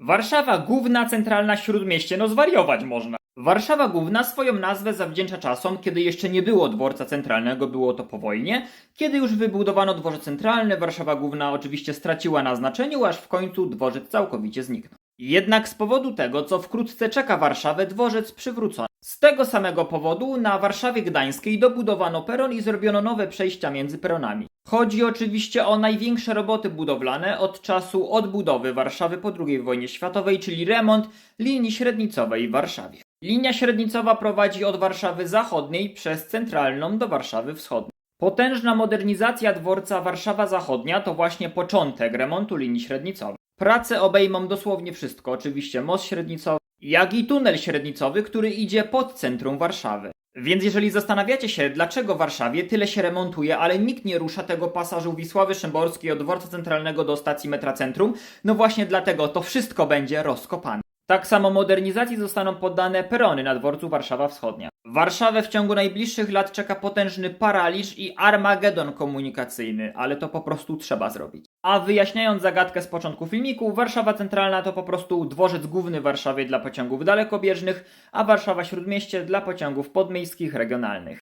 Warszawa Główna, centralna śródmieście, no zwariować można. Warszawa Główna swoją nazwę zawdzięcza czasom, kiedy jeszcze nie było dworca centralnego, było to po wojnie. Kiedy już wybudowano dworzec centralny, Warszawa Główna oczywiście straciła na znaczeniu, aż w końcu dworzec całkowicie zniknął. Jednak z powodu tego, co wkrótce czeka Warszawę, dworzec przywrócono. Z tego samego powodu na Warszawie Gdańskiej dobudowano peron i zrobiono nowe przejścia między peronami. Chodzi oczywiście o największe roboty budowlane od czasu odbudowy Warszawy po II wojnie światowej, czyli remont linii średnicowej w Warszawie. Linia średnicowa prowadzi od Warszawy Zachodniej przez centralną do Warszawy Wschodniej. Potężna modernizacja dworca Warszawa Zachodnia to właśnie początek remontu linii średnicowej. Prace obejmą dosłownie wszystko, oczywiście most średnicowy, jak i tunel średnicowy, który idzie pod centrum Warszawy. Więc jeżeli zastanawiacie się, dlaczego w Warszawie tyle się remontuje, ale nikt nie rusza tego pasażu Wisławy Szymborskiej od dworca centralnego do stacji metra centrum, no właśnie dlatego to wszystko będzie rozkopane. Tak samo modernizacji zostaną poddane perony na dworcu Warszawa Wschodnia. Warszawę w ciągu najbliższych lat czeka potężny paraliż i armagedon komunikacyjny, ale to po prostu trzeba zrobić. A wyjaśniając zagadkę z początku filmiku, Warszawa Centralna to po prostu dworzec główny w Warszawie dla pociągów dalekobieżnych, a Warszawa Śródmieście dla pociągów podmiejskich regionalnych.